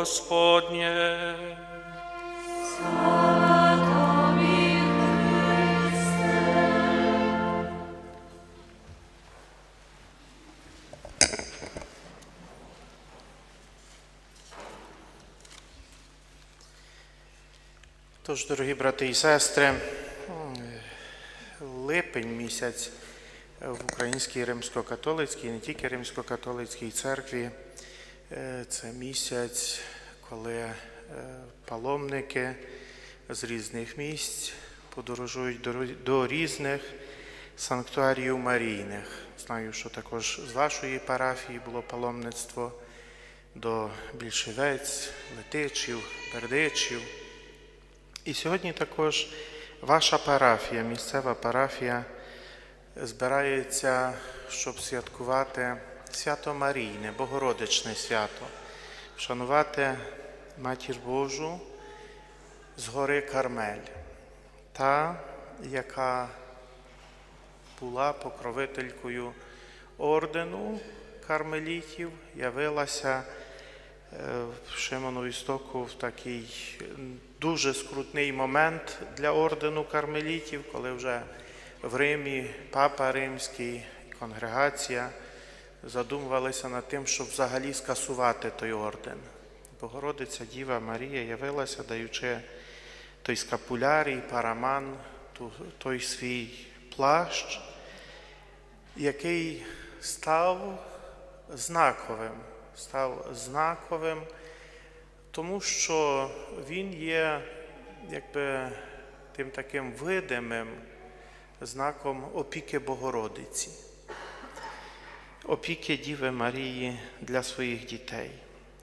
Господнє. Тож, дорогі брати і сестри, липень місяць в Українській римсько-католицькій, не тільки римсько-католицькій церкві, е, це місяць, коли е, паломники з різних місць подорожують до різних санктуаріїв Марійних. Знаю, що також з вашої парафії було паломництво до Більшевець, Летичів, Бердичів. І сьогодні також ваша парафія, місцева парафія, збирається, щоб святкувати свято Марійне, Богородичне свято, вшанувати Матір Божу з гори Кармель, та, яка була покровителькою ордену кармелітів, явилася е, в Шимонові стоку в такий дуже скрутний момент для ордену кармелітів, коли вже в Римі папа римський конгрегація задумувалися над тим, щоб взагалі скасувати той орден. Богородиця Діва Марія явилася, даючи той скапулярій, параман, той свій плащ, який став знаковим, став знаковим, тому що він є якби тим таким видимим знаком опіки Богородиці, опіки Діви Марії для своїх дітей.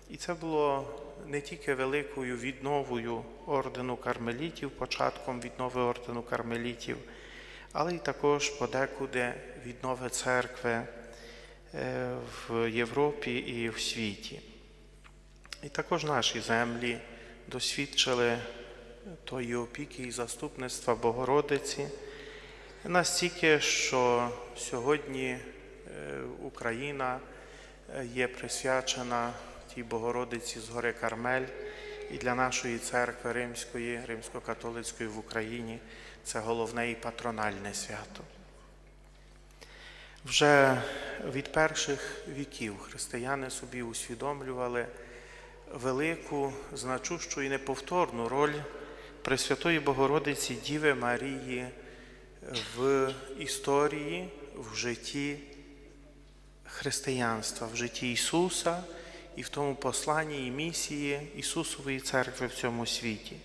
І це було не тільки великою відновою ордену кармелітів, початком віднови ордену кармелітів, але й також подекуди віднови церкви е, в Європі і в світі. І також наші землі досвідчили тої опіки і заступництва Богородиці настільки, що сьогодні е, Україна е, є присвячена тій Богородиці з гори Кармель, і для нашої церкви Римської, римсько-католицької в Україні це головне і патрональне свято. Вже від перших віків християни собі усвідомлювали велику, значущу і неповторну роль Пресвятої Богородиці Діви Марії в історії, в житті християнства, в житті Ісуса і в тому посланні і місії Ісусової церкви в цьому світі.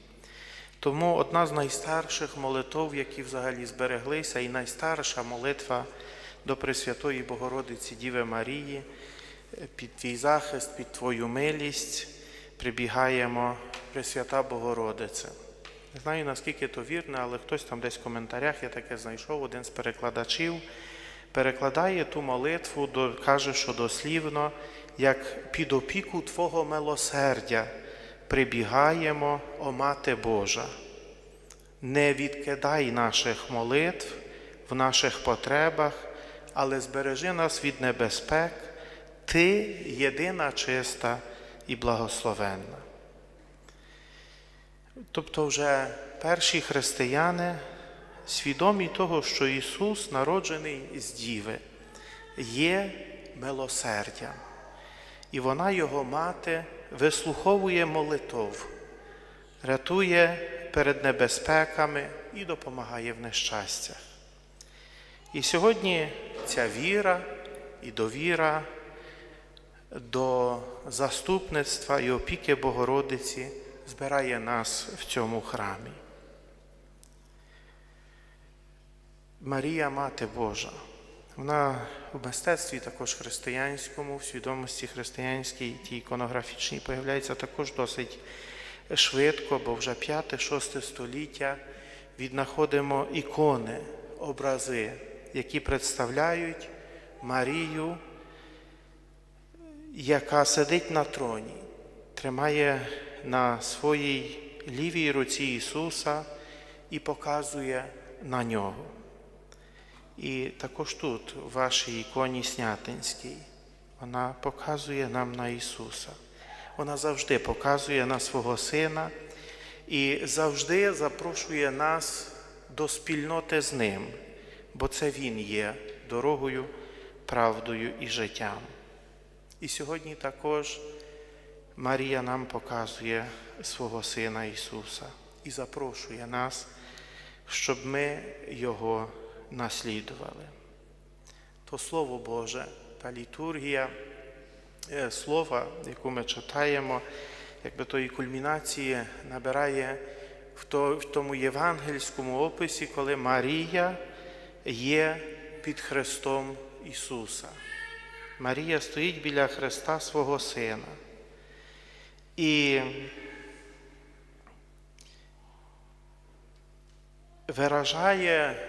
Тому одна з найстарших молитов, які взагалі збереглися, і найстарша молитва до Пресвятої Богородиці Діви Марії, під твій захист, під Твою милість прибігаємо Пресвята Богородице. Не знаю, наскільки то вірно, але хтось там десь в коментарях я таке знайшов, один з перекладачів перекладає ту молитву, каже, що дослівно, як під опіку Твого милосердя прибігаємо, о Мати Божа. Не відкидай наших молитв в наших потребах, але збережи нас від небезпек, Ти єдина чиста і благословенна. Тобто вже перші християни свідомі того, що Ісус, народжений з Діви, є милосердям, і вона, Його мати, вислуховує молитов, рятує перед небезпеками і допомагає в нещастях. І сьогодні ця віра і довіра до заступництва і опіки Богородиці збирає нас в цьому храмі. Марія Мати Божа. Вона в мистецтві також християнському, в свідомості християнській, тій іконографічній, появляється також досить швидко, бо вже 5-6 століття віднаходимо ікони, образи, які представляють Марію, яка сидить на троні, тримає на своїй лівій руці Ісуса і показує на нього. І також тут, в вашій іконі Снятинській, вона показує нам на Ісуса. Вона завжди показує на свого Сина і завжди запрошує нас до спільноти з Ним, бо це Він є дорогою, правдою і життям. І сьогодні також Марія нам показує свого Сина Ісуса і запрошує нас, щоб ми Його наслідували. То Слово Боже, та літургія е, слова, яку ми читаємо, якби тої кульмінації набирає в тому євангельському описі, коли Марія є під Христом Ісуса. Марія стоїть біля Христа свого Сина. І виражає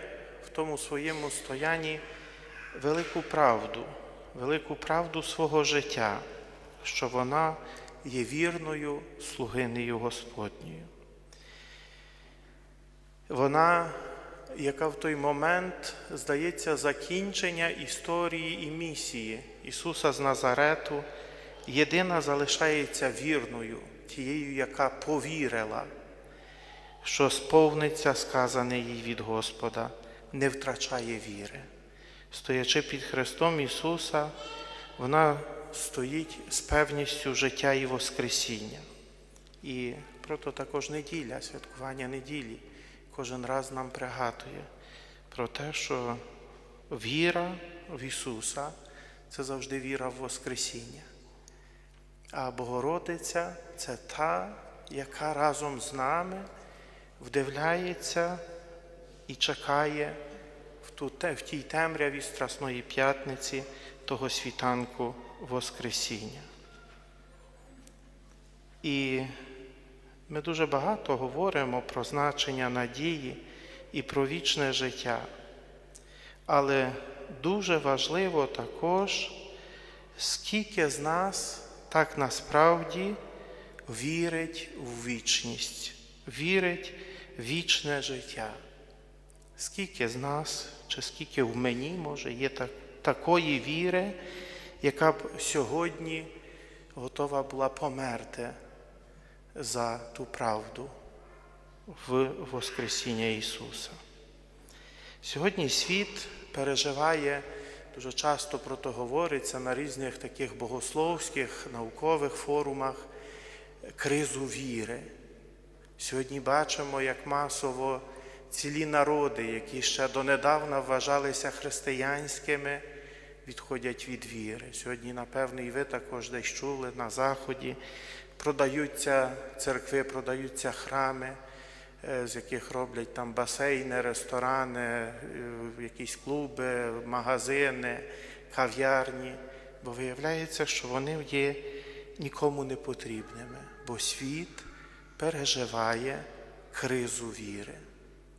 тому своєму стоянні велику правду, велику правду свого життя, що вона є вірною слугинею Господньою. Вона, яка в той момент здається закінчення історії і місії Ісуса з Назарету, єдина залишається вірною, тією, яка повірила, що сповниться сказане їй від Господа, не втрачає віри. Стоячи під Христом Ісуса, вона стоїть з певністю життя і Воскресіння. І прото також неділя, святкування неділі кожен раз нам пригадує про те, що віра в Ісуса це завжди віра в Воскресіння. А Богородиця це та, яка разом з нами вдивляється і чекає в, ту, в тій темряві Страсної п'ятниці того світанку Воскресіння. І ми дуже багато говоримо про значення надії і про вічне життя. Але дуже важливо також, скільки з нас так насправді вірить в вічність, вірить в вічне життя. Скільки з нас, чи скільки в мені, може, є так, такої віри, яка б сьогодні готова була померти за ту правду в Воскресіння Ісуса. Сьогодні світ переживає, дуже часто про то говориться на різних таких богословських, наукових форумах кризу віри. Сьогодні бачимо, як масово цілі народи, які ще донедавна вважалися християнськими, відходять від віри. Сьогодні, напевно, і ви також десь чули на Заході, продаються церкви, продаються храми, е, з яких роблять там басейни, ресторани, е, якісь клуби, магазини, кав'ярні. Бо виявляється, що вони є нікому не потрібними, бо світ переживає кризу віри.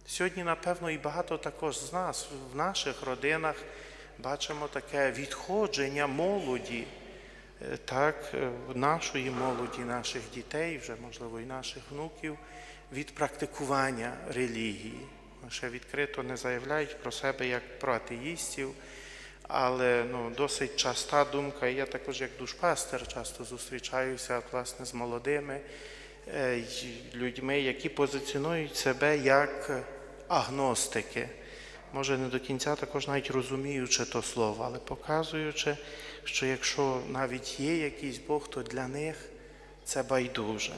Сьогодні, напевно, і багато також з нас в наших родинах бачимо таке відходження молоді, е, так, е, нашої молоді, наших дітей, вже можливо і наших внуків, від практикування релігії. Ще відкрито не заявляють про себе як про атеїстів, але ну, досить часта думка, і я також як душпастер часто зустрічаюся власне, з молодими е, людьми, які позиціонують себе як агностики. Може, не до кінця також навіть розуміючи то слово, але показуючи, що якщо навіть є якийсь Бог, то для них це байдуже.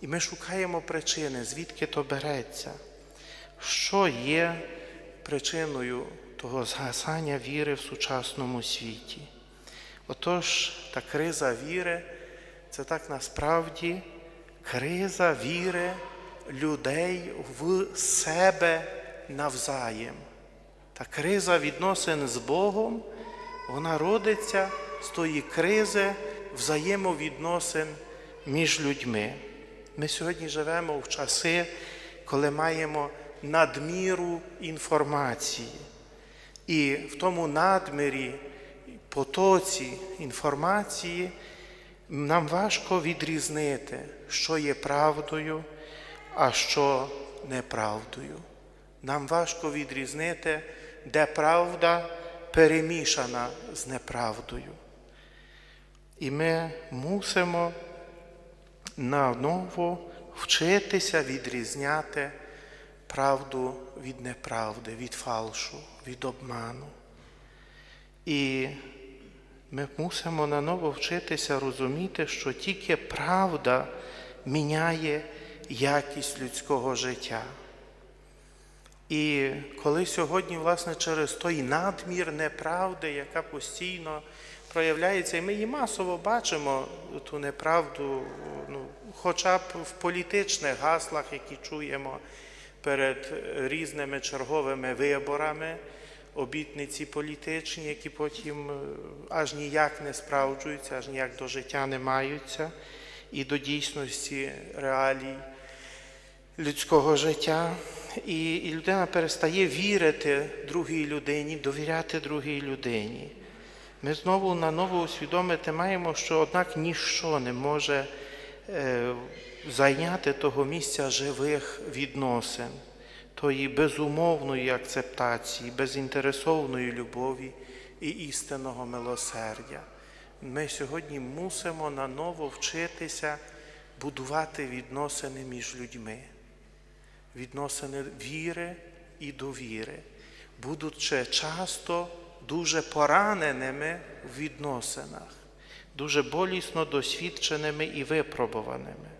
І ми шукаємо причини, звідки то береться, що є причиною того згасання віри в сучасному світі. Отож, та криза віри це так насправді криза віри людей в себе навзаєм. Та криза відносин з Богом, вона родиться з тої кризи взаємовідносин між людьми. Ми сьогодні живемо в часи, коли маємо надміру інформації. І в тому надмірі, потоці інформації нам важко відрізнити, що є правдою, а що неправдою. Нам важко відрізнити, де правда перемішана з неправдою. І ми мусимо наново вчитися відрізняти правду від неправди, від фалшу, від обману. І ми мусимо наново вчитися розуміти, що тільки правда міняє якість людського життя. І коли сьогодні, власне, через той надмір неправди, яка постійно проявляється, і ми її масово бачимо, ту неправду, ну, хоча б в політичних гаслах, які чуємо перед різними черговими виборами, обітниці політичні, які потім е, аж ніяк не справджуються, аж ніяк до життя не маються, і до дійсності реалій людського життя, і, людина перестає вірити другій людині, довіряти другій людині. Ми знову наново усвідомити маємо, що однак ніщо не може е, зайняти того місця живих відносин, тої безумовної акцептації, безінтересовної любові і істинного милосердя. Ми сьогодні мусимо наново вчитися будувати відносини між людьми відносини віри і довіри, будучи часто дуже пораненими в відносинах, дуже болісно досвідченими і випробуваними.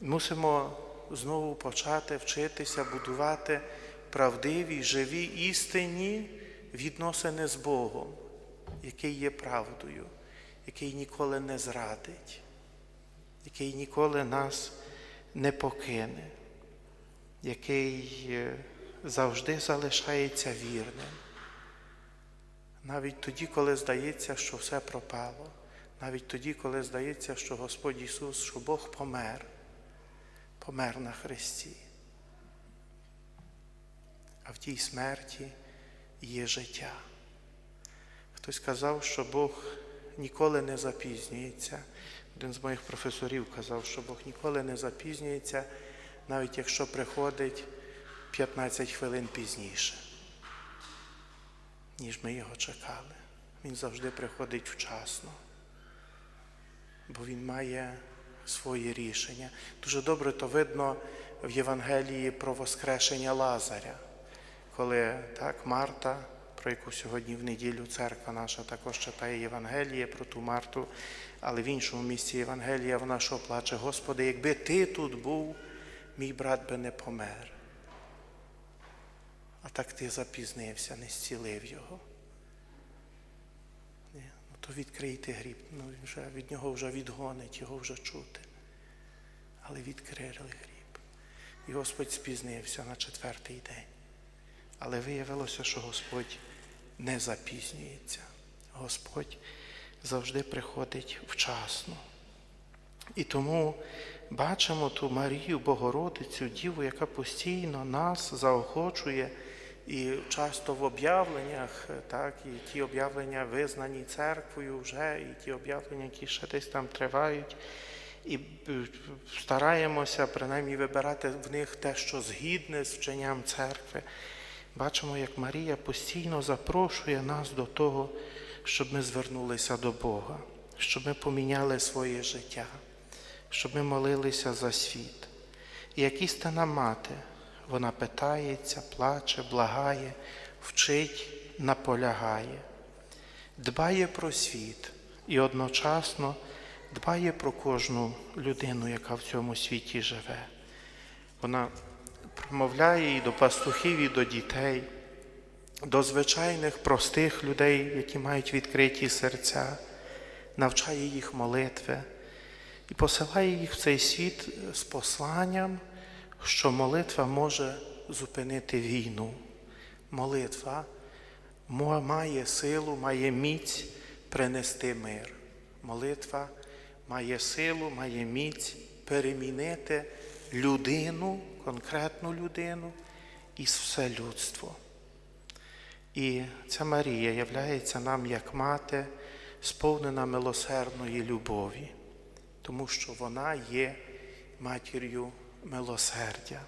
Мусимо знову почати вчитися будувати правдиві, живі істинні відносини з Богом, який є правдою, який ніколи не зрадить, який ніколи нас не покине який е, завжди залишається вірним. Навіть тоді, коли здається, що все пропало, навіть тоді, коли здається, що Господь Ісус, що Бог помер, помер на Христі. А в тій смерті є життя. Хтось казав, що Бог ніколи не запізнюється. Один з моїх професорів казав, що Бог ніколи не запізнюється навіть якщо приходить 15 хвилин пізніше, ніж ми його чекали. Він завжди приходить вчасно, бо він має своє рішення. Дуже добре то видно в Євангелії про Воскрешення Лазаря, коли так, Марта, про яку сьогодні в неділю церква наша також читає Євангеліє про ту Марту, але в іншому місці Євангелія вона що плаче, Господи, якби ти тут був мій брат би не помер. А так ти запізнився, не зцілив його. Ні, ну То відкрийте гріб, ну вже, від нього вже відгонить, його вже чути. Але відкрили гріб. І Господь спізнився на четвертий день. Але виявилося, що Господь не запізнюється. Господь завжди приходить вчасно. І тому бачимо ту Марію Богородицю, Діву, яка постійно нас заохочує і часто в об'явленнях, так, і ті об'явлення визнані церквою вже, і ті об'явлення, які ще десь там тривають. І стараємося принаймні вибирати в них те, що згідне з вченням церкви. Бачимо, як Марія постійно запрошує нас до того, щоб ми звернулися до Бога, щоб ми поміняли своє життя щоб ми молилися за світ. І як істина мати, вона питається, плаче, благає, вчить, наполягає, дбає про світ і одночасно дбає про кожну людину, яка в цьому світі живе. Вона промовляє і до пастухів, і до дітей, до звичайних простих людей, які мають відкриті серця, навчає їх молитви і посилає їх в цей світ з посланням, що молитва може зупинити війну. Молитва має силу, має міць принести мир. Молитва має силу, має міць перемінити людину, конкретну людину і все людство. І ця Марія являється нам як мати, сповнена милосердної любові тому що вона є матір'ю милосердя,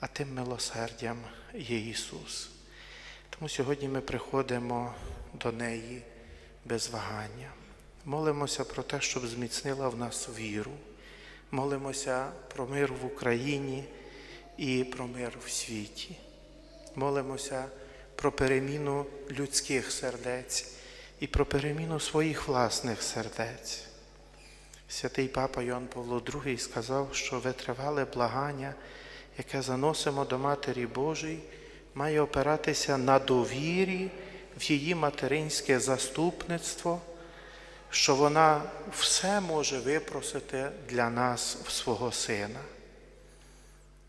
а тим милосердям є Ісус. Тому сьогодні ми приходимо до неї без вагання. Молимося про те, щоб зміцнила в нас віру. Молимося про мир в Україні і про мир в світі. Молимося про переміну людських сердець і про переміну своїх власних сердець. Святий папа Йоанн Павло II сказав, що витривале благання, яке заносимо до Матері Божої, має опиратися на довірі в її материнське заступництво, що вона все може випросити для нас в свого Сина,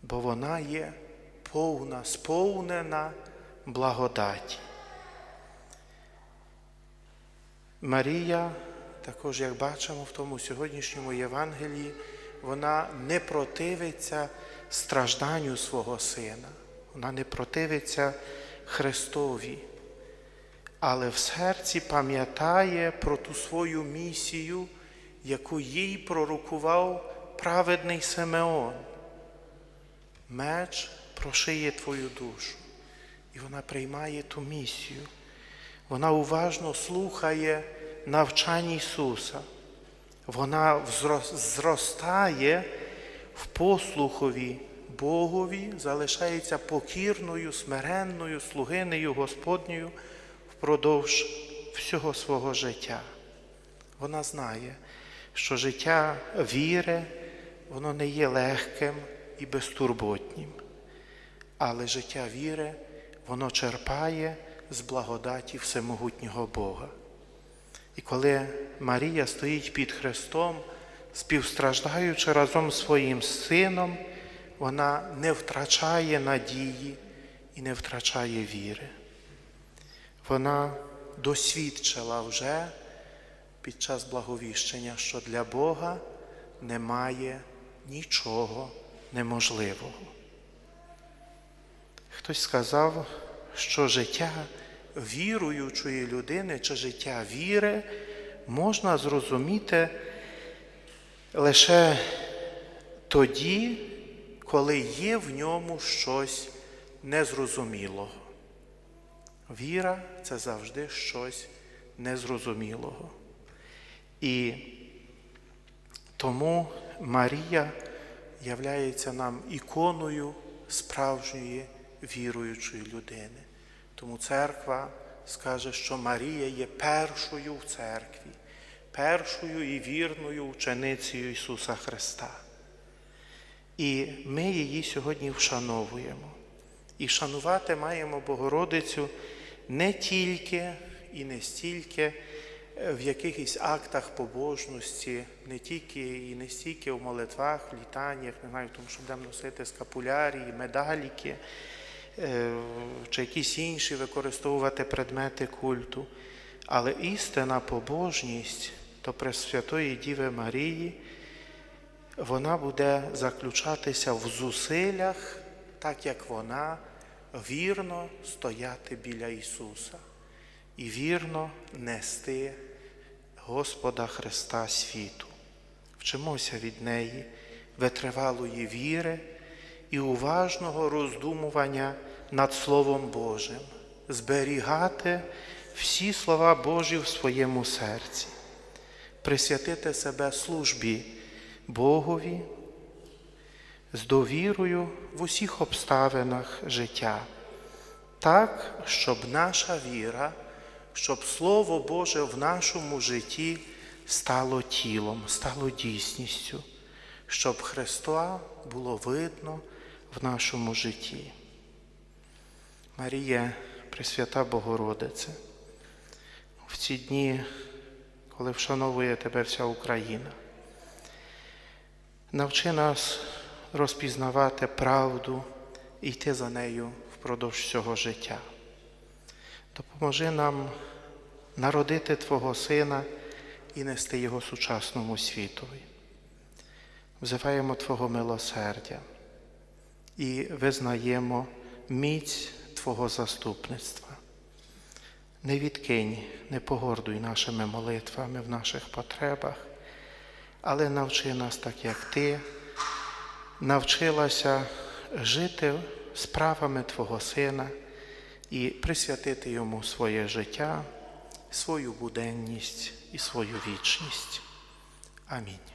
бо вона є повна, сповнена благодаті. Марія, також, як бачимо в тому сьогоднішньому Євангелії, вона не противиться стражданню свого сина, вона не противиться Христові, але в серці пам'ятає про ту свою місію, яку їй пророкував праведний Симеон. Меч прошиє твою душу. І вона приймає ту місію. Вона уважно слухає навчань Ісуса. Вона зростає в послухові Богові, залишається покірною, смиренною, слугинею Господньою впродовж всього свого життя. Вона знає, що життя віри, воно не є легким і безтурботнім, але життя віри, воно черпає з благодаті всемогутнього Бога. І коли Марія стоїть під Христом, співстраждаючи разом з своїм сином, вона не втрачає надії і не втрачає віри. Вона досвідчила вже під час благовіщення, що для Бога немає нічого неможливого. Хтось сказав, що життя віруючої людини чи життя віри можна зрозуміти лише тоді, коли є в ньому щось незрозумілого. Віра це завжди щось незрозумілого. І тому Марія являється нам іконою справжньої віруючої людини. Тому церква скаже, що Марія є першою в церкві, першою і вірною ученицею Ісуса Христа. І ми її сьогодні вшановуємо. І шанувати маємо Богородицю не тільки і не стільки в якихось актах побожності, не тільки і не стільки в молитвах, в літаннях, не знаю, тому, що будемо носити скапулярії, медаліки, чи якісь інші використовувати предмети культу. Але істина побожність то Пресвятої Діви Марії, вона буде заключатися в зусиллях, так як вона вірно стояти біля Ісуса і вірно нести Господа Христа світу. Вчимося від неї витривалої віри і уважного роздумування над Словом Божим, зберігати всі слова Божі в своєму серці, присвятити себе службі Богові з довірою в усіх обставинах життя, так, щоб наша віра, щоб Слово Боже в нашому житті стало тілом, стало дійсністю, щоб Христа було видно в нашому житті. Марія, Пресвята Богородице, в ці дні, коли вшановує тебе вся Україна, навчи нас розпізнавати правду і йти за нею впродовж всього життя. Допоможи нам народити Твого Сина і нести Його сучасному світові. Взиваємо Твого милосердя і визнаємо міць Твого заступництва. Не відкинь, не погордуй нашими молитвами в наших потребах, але навчи нас так, як Ти навчилася жити справами Твого Сина і присвятити йому своє життя, свою буденність і свою вічність. Амінь.